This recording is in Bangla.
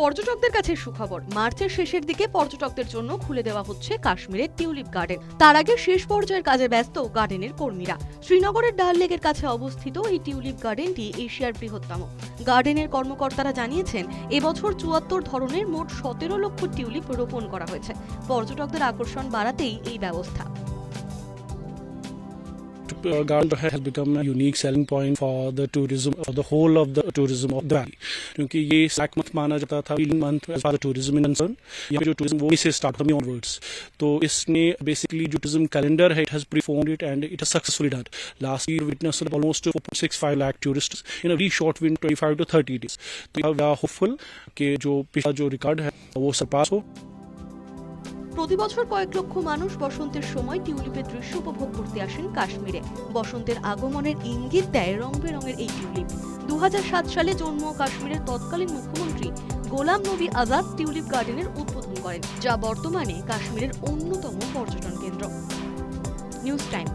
পর্যটকদের কাছে সুখবর। মার্চের শেষের দিকে পর্যটকদের জন্য খুলে দেওয়া হচ্ছে কাশ্মীরের টিউলিপ গার্ডেন। তার আগে শেষ পর্যায়ের কাজে ব্যস্ত গার্ডেনের কর্মীরা। শ্রীনগরের ডাল লেকের কাছে অবস্থিত এই টিউলিপ গার্ডেনটি এশিয়ার বৃহত্তম। গার্ডেনের কর্মকর্তারা জানিয়েছেন, এবছর চুয়াত্তর ধরনের মোট সতেরো লক্ষ টিউলিপ রোপণ করা হয়েছে। পর্যটকদের আকর্ষণ বাড়াতেই এই ব্যবস্থা। Garden has become a unique selling point for the tourism, for the whole of the tourism of the valley क्योंकि ये स्लैक मंथ माना जाता था feeling month as far tourism in concern यहाँ जो टूरिज़्म वो से स्टार्ट होता ऑनवर्ड्स तो इसने बेसिकली जो टूरिज़्म कैलेंडर है it has performed it and it has successfully done last year witness almost 4.65 lakh tourist in a very short win 25 to 30 days तो वी आर होपफुल कि जो पिछला जो रिकॉर्ड है, वो सरपास हो. প্রতি বছর কয়েক লক্ষ মানুষ বসন্তের সময় টিউলিপের দৃশ্য উপভোগ করতে আসেন কাশ্মীরে। বসন্তের আগমনের ইঙ্গিত দেয় রং বেরঙের এই টিউলিপ। দু হাজার সাত সালে জম্মু ও কাশ্মীরের তৎকালীন মুখ্যমন্ত্রী গোলাম নবী আজাদ টিউলিপ গার্ডেনের উদ্বোধন করেন, যা বর্তমানে কাশ্মীরের অন্যতম পর্যটন কেন্দ্র। News time.